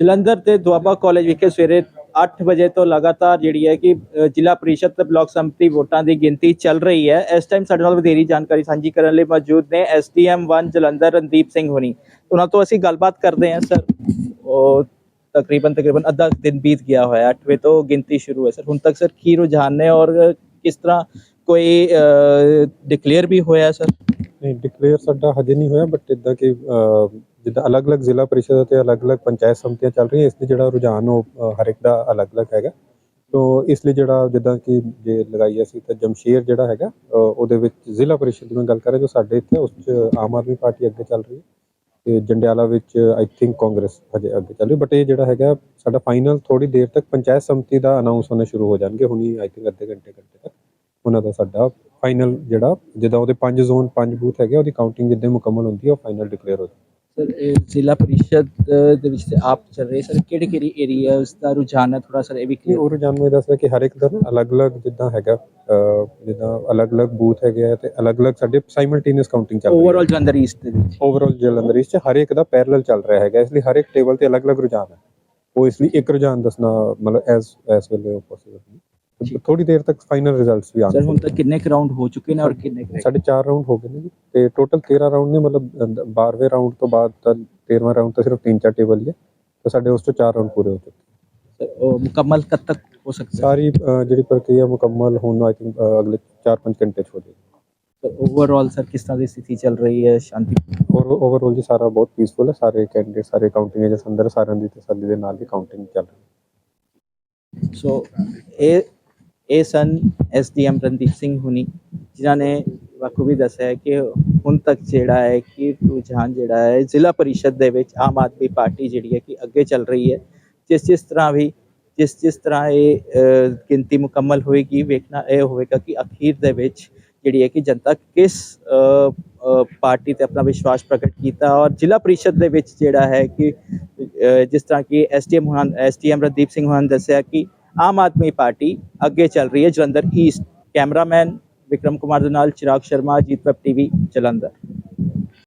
ਜਲੰਧਰ ਤੇ ਦੁਆਬਾ ਕਾਲਜ ਵਿਖੇ ਸਵੇਰੇ 8 ਵਜੇ ਤੋਂ ਲਗਾਤਾਰ ਜਿਹੜੀ ਹੈ ਕਿ ਜ਼ਿਲ੍ਹਾ ਪ੍ਰੀਸ਼ਦ ਤੇ ਬਲਾਕ ਸੰਮਤੀ ਵੋਟਾਂ ਦੀ ਗਿਣਤੀ ਚੱਲ ਰਹੀ ਹੈ। ਇਸ ਟਾਈਮ ਸਾਡੇ ਨਾਲ ਵਧੇਰੀ ਜਾਣਕਾਰੀ ਸਾਂਝੀ ਕਰਨ ਲਈ ਮੌਜੂਦ ਨੇ ਐਸਡੀਐਮ 1 ਜਲੰਧਰ ਰਣਦੀਪ ਸਿੰਘ ਹੋਣੀ। ਉਹਨਾਂ ਤੋਂ ਅਸੀਂ ਗੱਲਬਾਤ ਕਰਦੇ ਹਾਂ, ਸਰ। ਉਹ ਤਕਰੀਬਨ ਤਕਰੀਬਨ ਅੱਧਾ ਦਿਨ ਬੀਤ ਗਿਆ ਹੋਇਆ 8 ਵਜੇ ਤੋਂ ਗਿਣਤੀ ਸ਼ੁਰੂ ਹੈ। ਸਰ, ਹੁਣ ਤੱਕ ਸਰ ਕੀ ਰੁਝਾਨ ਨੇ ਔਰ ਕਿਸ ਤਰ੍ਹਾਂ ਕੋਈ ਡਿਕਲੇਅਰ ਵੀ ਹੋਇਆ, ਸਰ? ਨਹੀਂ ਡਿਕਲੇਅਰ ਸਾਡਾ ਹਜੇ ਨਹੀਂ ਹੋਇਆ ਬਟ ਇਦਾਂ ਕਿ ਜਿੱਦਾਂ ਅਲੱਗ-ਅਲੱਗ ਜ਼ਿਲ੍ਹਾ ਪਰਿਸ਼ਦ ਅਤੇ ਅਲੱਗ-ਅਲੱਗ ਪੰਚਾਇਤ ਸਮਤੀਆਂ ਚੱਲ ਰਹੀਆਂ, ਇਸ ਲਈ ਜਿਹੜਾ ਰੁਝਾਨ ਉਹ ਹਰ ਇੱਕ ਦਾ ਅਲੱਗ-ਅਲੱਗ ਹੈਗਾ। ਤੋ ਇਸ ਲਈ ਜਿਹੜਾ ਜਿੱਦਾਂ ਕਿ ਜੇ ਲਗਾਈ ਅਸੀਂ ਤਾਂ ਜਮਸ਼ੇਰ ਜਿਹੜਾ ਹੈਗਾ ਉਹਦੇ ਵਿੱਚ ਜ਼ਿਲ੍ਹਾ ਪਰਿਸ਼ਦ ਦੀ ਮੈਂ ਗੱਲ ਕਰਾਂ ਜੋ ਸਾਡੇ ਇੱਥੇ ਉਸ 'ਚ ਆਮ ਆਦਮੀ ਪਾਰਟੀ ਅੱਗੇ ਚੱਲ ਰਹੀ ਹੈ ਤੇ ਜੰਡਿਆਲਾ ਵਿੱਚ ਆਈ ਥਿੰਕ ਕਾਂਗਰਸ ਹਜੇ ਅੱਗੇ ਚੱਲ ਰਹੀ ਬਟ ਇਹ ਜਿਹੜਾ ਹੈਗਾ ਸਾਡਾ ਫਾਈਨਲ ਥੋੜੀ ਦੇਰ ਤੱਕ ਪੰਚਾਇਤ ਸਮਤੀ ਦਾ ਅਨਾਉਂਸ ਹੋਣਾ ਸ਼ੁਰੂ ਹੋ ਜਾਣਗੇ, ਹੁਣੀ ਆਈ ਥਿੰਕ ਅੱਧੇ ਘੰਟੇ ਘੰਟੇ ਤੱਕ ਉਹਨਾਂ ਦਾ ਸਾਡਾ ਫਾਈਨਲ ਜਿਹੜਾ, ਜਿੱਦਾਂ ਉਹਦੇ ਪੰਜ ਜ਼ੋਨ ਪੰਜ ਬੂਥ ਹੈਗੇ, ਉਹਦੀ ਕਾਊਂਟਿੰਗ ਜਿੱਦਾਂ ਮੁਕੰਮਲ ਹੁੰਦੀ ਹੈ, ਉਹ ਫਾਈਨਲ ਡਿਕਲੇਅਰ ਹੋ ਜਾਂਦਾ ਸਰ ਜ਼ਿਲ੍ਹਾ ਪ੍ਰੀਸ਼ਦ ਦੇ ਵਿੱਚ ਤੇ ਆਪ ਚੱਲ ਰਹੇ ਸਰ ਕਿਹੜੇ ਕਿਹੜੇ ਏਰੀਆਜ਼ ਦਾ ਰੁਝਾਨ ਹੈ? ਥੋੜਾ ਸਰ ਇਹ ਵੀ ਕਲੀਅਰ ਉਹ ਰੁਝਾਨ ਮੈਂ ਦੱਸ ਰਿਹਾ ਕਿ ਹਰ ਇੱਕ ਦਾ ਅਲੱਗ-ਅਲੱਗ ਜਿੱਦਾਂ ਹੈਗਾ ਜਿੱਦਾਂ ਅਲੱਗ-ਅਲੱਗ ਬੂਥ ਹੈਗੇ ਆ ਤੇ ਅਲੱਗ-ਅਲੱਗ ਸਾਡੇ ਸਾਈਮਲਟੇਨੀਅਸ ਕਾਊਂਟਿੰਗ ਚੱਲ ਰਹੀ ਹੈ। ਓਵਰਆਲ ਜਲੰਧਰ ਈਸਟ ਦੇ ਵਿੱਚ? ਓਵਰਆਲ ਜਲੰਧਰ ਚ ਹਰ ਇੱਕ ਦਾ ਪੈਰਲਲ ਚੱਲ ਰਿਹਾ ਹੈਗਾ ਇਸ ਲਈ ਹਰ ਇੱਕ ਟੇਬਲ ਤੇ ਅਲੱਗ-ਅਲੱਗ ਰੁਝਾਨ ਹੈ। ਉਹ ਇਸ ਲਈ ਇੱਕ ਰੁਝਾਨ ਦੱਸਣਾ ਮਤਲਬ ਐਸ ਐਸ ਵੇਲੇ ਪੋਸੀਬਲ ਨਹੀਂ। ਥੋੜੀ ਦੇਰ ਤੱਕ ਫਾਈਨਲ ਰਿਜ਼ਲਟਸ ਵੀ ਸਰ ਆਉਣਗੇ ਹੁਣ ਤੱਕ ਕਿੰਨੇ ਕੁ ਰਾਉਂਡ ਹੋ ਚੁੱਕੇ ਨੇ ਔਰ ਕਿੰਨੇ ਸਾਡੇ 4 ਰਾਊਂਡ ਹੋ ਗਏ ਨੇ ਜੀ। ਤੇ ਟੋਟਲ 13 ਰਾਊਂਡ ਨੇ ਮਤਲਬ 12ਵੇਂ ਰਾਊਂਡ ਤੋਂ ਬਾਅਦ ਤਾਂ 13ਵਾਂ ਰਾਊਂਡ ਤਾਂ ਸਿਰਫ 3-4 ਟੇਬਲ ਹੀ ਹੈ ਤੇ ਸਾਡੇ ਉਸ ਤੋਂ 4 ਰਾਊਂਡ ਪੂਰੇ ਹੋ ਚੁੱਕੇ? ਸਰ ਉਹ ਮੁਕੰਮਲ ਕਦ ਤੱਕ ਹੋ ਸਕਦਾ ਸਾਰੀ ਜਿਹੜੀ ਪ੍ਰਕਿਰਿਆ ਮੁਕੰਮਲ ਹੋਣ ਆਈ ਥਿੰਕ ਅਗਲੇ 4-5 ਘੰਟੇ ਚ ਹੋ ਜਾਏਗੀ। ਸਰ ਓਵਰਆਲ ਸਰ ਕਿਸ ਤਰ੍ਹਾਂ ਦੀ ਸਥਿਤੀ ਚੱਲ ਰਹੀ ਹੈ? ਸ਼ਾਂਤੀ ਔਰ ਓਵਰਆਲ ਜੀ ਸਾਰਾ ਬਹੁਤ ਪੀਸਫੁਲ ਹੈ। ਸਾਰੇ ਕੈਂਡੀਡੇਟ ਸਾਰੇ ਕਾਊਂਟਿੰਗ ਏਜੰਟਸ ਅੰਦਰ ਸਾਰਿਆਂ ਦੀ ਤਸੱਲੀ ਦੇ ਨਾਲ ਹੀ ਕਾਊਂਟਿੰਗ ਚੱਲ ਰਹੀ ਹੈ। ਸੋ ਇਹ ਇਹ ਸਨ ਐਸਡੀਐਮ ਰਣਦੀਪ ਸਿੰਘ ਹੁਣੀ ਜਿਨ੍ਹਾਂ ਨੇ ਬਖੂਬੀ ਦੱਸਿਆ ਹੈ ਕਿ ਹੁਣ ਤੱਕ ਜਿਹੜਾ ਹੈ ਕਿ ਰੁਝਾਨ ਜਿਹੜਾ ਹੈ ਜ਼ਿਲ੍ਹਾ ਪਰਿਸ਼ਦ ਦੇ ਵਿੱਚ ਆਮ ਆਦਮੀ ਪਾਰਟੀ ਜਿਹੜੀ ਹੈ ਕਿ ਅੱਗੇ ਚੱਲ ਰਹੀ ਹੈ ਜਿਸ ਜਿਸ ਤਰ੍ਹਾਂ ਵੀ ਜਿਸ ਜਿਸ ਤਰ੍ਹਾਂ ਇਹ ਅ, ਗਿਣਤੀ ਮੁਕੰਮਲ ਹੋਏਗੀ ਵੇਖਣਾ ਇਹ ਹੋਵੇਗਾ ਕਿ ਅਖੀਰ ਦੇ ਵਿੱਚ ਜਿਹੜੀ ਹੈ ਕਿ ਜਨਤਾ ਕਿਸ ਅ, ਅ, ਪਾਰਟੀ ਤੇ ਆਪਣਾ ਵਿਸ਼ਵਾਸ ਪ੍ਰਗਟ ਕੀਤਾ ਔਰ ਜ਼ਿਲ੍ਹਾ ਪਰਿਸ਼ਦ ਦੇ ਵਿੱਚ ਜਿਹੜਾ ਹੈ ਕਿ ਅ, ਜਿਸ ਤਰ੍ਹਾਂ ਕਿ ਐਸਟੀਐਮ ਹੁਣਾਂ ਐਸਟੀਐਮ ਰਣਦੀਪ ਸਿੰਘ ਹੁਣਾਂ ਨੇ ਦੱਸਿਆ ਕਿ ਆਮ ਆਦਮੀ ਪਾਰਟੀ ਅੱਗੇ ਚੱਲ ਰਹੀ ਹੈ ਜਲੰਧਰ ਈਸਟ ਕੈਮਰਾਮੈਨ ਵਿਕਰਮ ਕੁਮਾਰ ਦੇ ਨਾਲ ਚਿਰਾਗ ਸ਼ਰਮਾ, ਜੀਤ ਟੀਵੀ, ਜਲੰਧਰ।